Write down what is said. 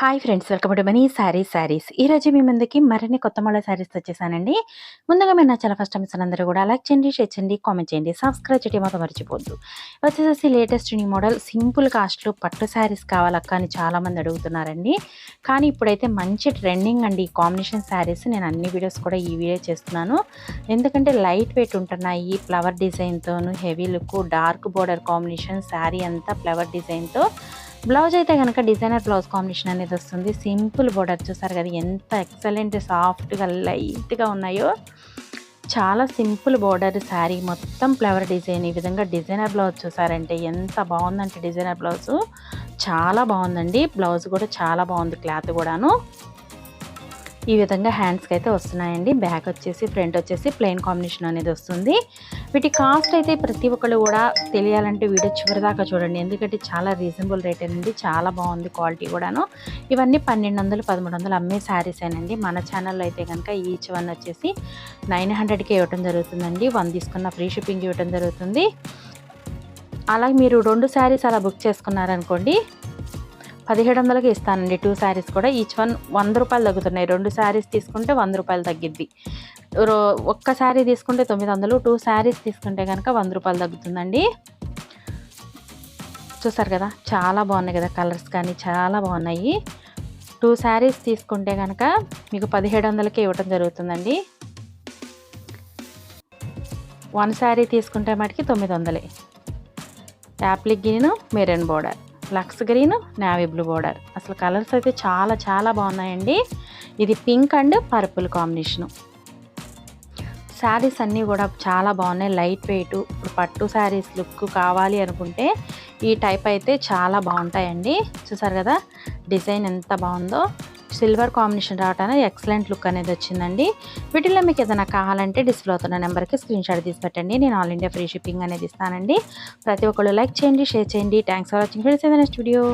Hi friends welcome to money sari saris ఈరోజు మీ ముందుకి మరిన్ని కొత్త మోడల్ శారీస్ వచ్చేసానండి. ముందుగా మీరు నా చాలా ఫస్ట్ టైమ్స్ అందరూ కూడా లైక్ చేయండి షేర్ చేయండి కామెంట్ చేయండి సబ్స్క్రైబ్ చేయడం మాత్రం మర్చిపోద్దు వచ్చేసేసి లేటెస్ట్ న్యూ మోడల్ సింపుల్ కాస్ట్లో పట్టు శారీస్ కావాలక్క అని చాలామంది అడుగుతున్నారండి. కానీ ఇప్పుడైతే మంచి ట్రెండింగ్ అండి ఈ కాంబినేషన్ శారీస్ నేను అన్ని వీడియోస్ కూడా ఈ వీడియో చేస్తున్నాను. ఎందుకంటే లైట్ వెయిట్ ఉంటున్నాయి flower డిజైన్తోను heavy look dark border combination sari అంతా ఫ్లవర్ డిజైన్తో బ్లౌజ్ అయితే కనుక డిజైనర్ బ్లౌజ్ కాంబినేషన్ అనేది వస్తుంది. సింపుల్ బోర్డర్ చూసారు కదా ఎంత ఎక్సలెంట్ సాఫ్ట్గా లైట్గా ఉన్నాయో. చాలా సింపుల్ బోర్డర్ శారీ మొత్తం ఫ్లవర్ డిజైన్. ఈ విధంగా డిజైనర్ బ్లౌజ్ చూసారంటే ఎంత బాగుందంటే డిజైనర్ బ్లౌజు. చాలా బాగుందండి. బ్లౌజ్ కూడా చాలా బాగుంది క్లాత్ కూడాను. ఈ విధంగా హ్యాండ్స్కి అయితే వస్తున్నాయండి. బ్యాక్ వచ్చేసి ఫ్రంట్ వచ్చేసి ప్లెయిన్ కాంబినేషన్ అనేది వస్తుంది. వీటి కాస్ట్ అయితే ప్రతి ఒక్కళ్ళు కూడా తెలియాలంటే వీడియో చివరి దాకా చూడండి. ఎందుకంటే చాలా రీజనబుల్ రేట్ అండి. చాలా బాగుంది క్వాలిటీ కూడాను. ఇవన్నీ పన్నెండు వందలు పదమూడు వందలు అమ్మే శారీస్ అండి మన ఛానల్లో అయితే కనుక ఈచ్ వన్ వచ్చేసి నైన్ హండ్రెడ్కి ఇవ్వటం జరుగుతుందండి. వన్ తీసుకున్న ఫ్రీ షిప్పింగ్ ఇవ్వటం జరుగుతుంది. అలాగే మీరు రెండు శారీస్ అలా బుక్ చేసుకున్నారనుకోండి పదిహేడు వందలకి ఇస్తానండి. టూ శారీస్ కూడా. ఈచ్ వన్ వంద రూపాయలు తగ్గుతున్నాయి. రెండు శారీస్ తీసుకుంటే వంద రూపాయలు తగ్గిద్ది. ఒక్క శారీ తీసుకుంటే తొమ్మిది వందలు టూ శారీస్ తీసుకుంటే కనుక వంద రూపాయలు తగ్గుతుందండి. చూసారు కదా? చాలా బాగున్నాయి కదా కలర్స్ కానీ చాలా బాగున్నాయి. టూ శారీస్ తీసుకుంటే కనుక మీకు పదిహేడు వందలకే ఇవ్వటం జరుగుతుందండి. వన్ శారీ తీసుకుంటే మటుకి తొమ్మిది వందలే యాప్లిక్ గ్రీన్ మెరూన్ బోర్డర్. లక్స్ గ్రీన్ నావీ బ్లూ బోర్డర్ అసలు కలర్స్ అయితే చాలా చాలా బాగున్నాయండి. ఇది pink and purple combination. Saris అన్నీ కూడా చాలా బాగున్నాయి. లైట్ వెయిట్ ఇప్పుడు పట్టు శారీస్ లుక్ కావాలి అనుకుంటే ఈ టైప్ అయితే చాలా బాగుంటాయండి. చూసారు కదా? డిజైన్ ఎంత బాగుందో. సిల్వర్ కాంబినేషన్ రావటానికి ఎక్సలెంట్ లుక్ అనేది వచ్చిందండి. వీటిలో మీకు ఏదైనా కావాలంటే డిస్ప్లే అవుతున్న నెంబర్కి స్క్రీన్ షాట్ తీసి పెట్టండి. నేను ఆల్ ఇండియా ఫ్రీ షిప్పింగ్ అనేది ఇస్తానండి. ప్రతి ఒక్కళ్ళు లైక్ చేయండి షేర్ చేయండి. థ్యాంక్స్ ఫర్ వాచింగ్ ఫ్రెండ్స్ ఏదైనా స్టూడియో.